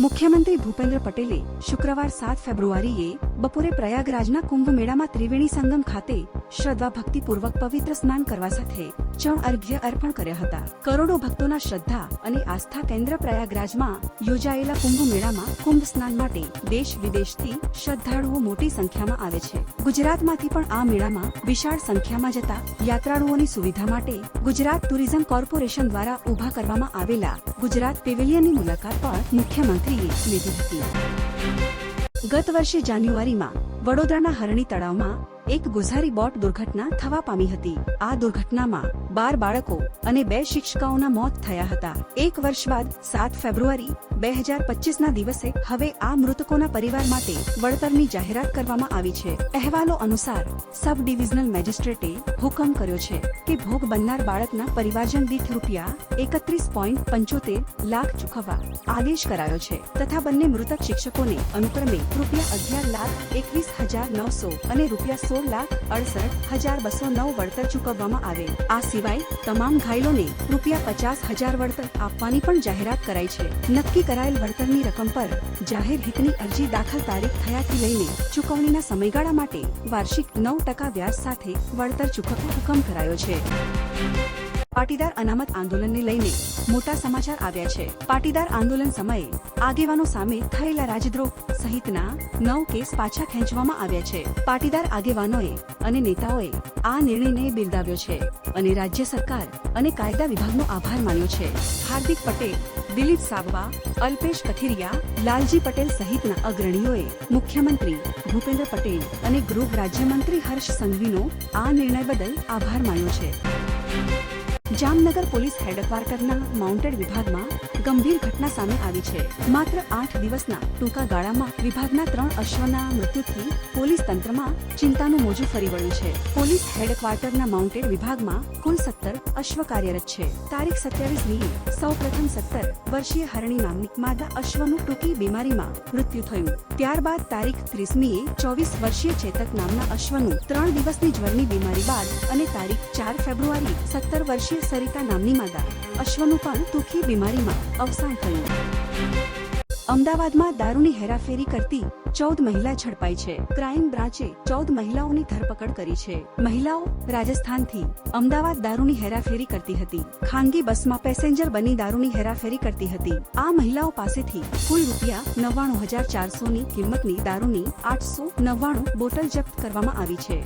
મુખ્યમંત્રી ભૂપેન્દ્ર પટેલે શુક્રવાર સાત ફેબ્રુઆરીએ બપોરે પ્રયાગરાજના કુંભ મેળામાં ત્રિવેણી સંગમ ખાતે શ્રદ્ધા ભક્તિપૂર્વક પવિત્ર સ્નાન કરવા સાથે ચણ અર્ઘ્ય અર્પણ કર્યા હતા. કરોડો ભક્તોના શ્રદ્ધા અને આસ્થા કેન્દ્ર પ્રયાગરાજમાં યોજાયેલા કુંભ મેળામાં કુંભ સ્નાન માટે દેશ વિદેશથી શ્રદ્ધાળુઓ મોટી સંખ્યામાં આવે છે. ગુજરાતમાંથી પણ આ મેળામાં વિશાળ સંખ્યામાં જતા યાત્રાળુઓની સુવિધા માટે ગુજરાત ટુરિઝમ કોર્પોરેશન દ્વારા ઊભા કરવામાં આવેલા ગુજરાત પેવેલિયનની મુલાકાત પણ મુખ્યમંત્રીએ લીધી હતી. ગત વર્ષે જાન્યુઆરીમાં વડોદરાના હરણી તળાવમાં એક ગુજારી બોટ દુર્ઘટના થવા પામી હતી. આ દુર્ઘટનામાં બાર બાળકો અને બે શિક્ષિકાઓના મોત થયા હતા. એક વર્ષ બાદ સાત ફેબ્રુઆરી બે હજાર પચીસના દિવસે હવે આ મૃતકોના પરિવાર માટે વળતરની જાહેરાત કરવામાં આવી છે. અહેવાલો અનુસાર સબ ડિવિઝનલ મેજિસ્ટ્રેટે હુકમ કર્યો છે કે ભોગ બનનાર બાળકના પરિવારજન દીઠ રૂપિયા એકત્રીસ પોઈન્ટ પંચોતેર લાખ ચૂકવવા આદેશ કરાયો છે તથા બંને મૃતક શિક્ષકોને અનુક્રમે રૂપિયા અગિયાર લાખ એકવીસ હજાર નવસો અને રૂપિયા સોળ લાખ અડસઠ હજાર બસો નવ વળતર ચૂકવવામાં આવે આ સિવાય, તમામ ઘાયલોને રૂપિયા પચાસ હજાર વળતર આપવાની પણ જાહેરાત કરાઈ છે. નક્કી કરાયેલ વળતરની રકમ પર જાહેર હિતની અરજી દાખલ તારીખ થયાથી લઈને ચૂકવણીના સમયગાળા માટે વાર્ષિક નવ ટકા વ્યાજ સાથે વળતર ચૂકવવા હુકમ કરાયો છે. પાટીદાર અનામત આંદોલનને લઈને મોટા સમાચાર આવ્યા છે. પાટીદાર આંદોલન સમયે આગેવાનો સામે થયેલા રાજદ્રોહ સહિતના નવ કેસ પાછા ખેંચવામાં આવ્યા છે. પાટીદાર આગેવાનોએ અને નેતાઓએ આ નિર્ણયને બિરદાવ્યો છે અને રાજ્ય સરકાર અને કાયદા વિભાગનો આભાર માન્યો છે. હાર્દિક પટેલ, દિલીપ સાવવા અલ્પેશ કથિરિયા, લાલજી પટેલ સહિતના અગ્રણીઓએ મુખ્યમંત્રી ભૂપેન્દ્ર પટેલ અને ગૃહ રાજ્યમંત્રી હર્ષ સંઘવીનો આ નિર્ણય બદલ આભાર માન્યો છે. જામનગર પોલીસ હેડક્વાર્ટરના માઉન્ટેડ વિભાગમાં ગંભીર ઘટના સામે આવી છે. માત્ર આઠ દિવસના ટૂંકા ગાળામાં વિભાગના ત્રણ અશ્વના મૃત્યુથી પોલીસ તંત્રમાં ચિંતાનું મોજું ફરી વળ્યું છે. પોલીસ હેડક્વાર્ટરના માઉન્ટેડ વિભાગમાં કુલ સત્તર અશ્વ કાર્યરત છે. તારીખ સત્યાવીસ મી સૌ પ્રથમ સત્તર વર્ષીય હરણી નામની માદા અશ્વનું ટૂંકી બીમારીમાં મૃત્યુ થયું. ત્યારબાદ તારીખ ત્રીસમીએ ચોવીસ વર્ષીય ચેતક નામના અશ્વનું ત્રણ દિવસની જ્વરની બીમારી બાદ અને તારીખ ચાર ફેબ્રુઆરી સત્તર વર્ષીય સરિતા નામની માદા અશ્વનું પણ દુઃખી બીમારીમાં અવસાન થયું. અમદાવાદમાં દારૂની હેરાફેરી કરતી ચૌદ મહિલા ઝડપાઈ છે. ક્રાઇમ બ્રાન્ચે ચૌદ મહિલાઓની ધરપકડ કરી છે. મહિલાઓ રાજસ્થાનથી અમદાવાદ દારૂની હેરાફેરી કરતી હતી. ખાનગી બસમાં પેસેન્જર બની દારૂની હેરાફેરી કરતી હતી. આ મહિલાઓ પાસેથી કુલ રૂપિયા નવ્વાણું હજાર ચારસો ની કિંમતની દારૂની આઠસો નવ્વાણું બોટલ જપ્ત કરવામાં આવી છે.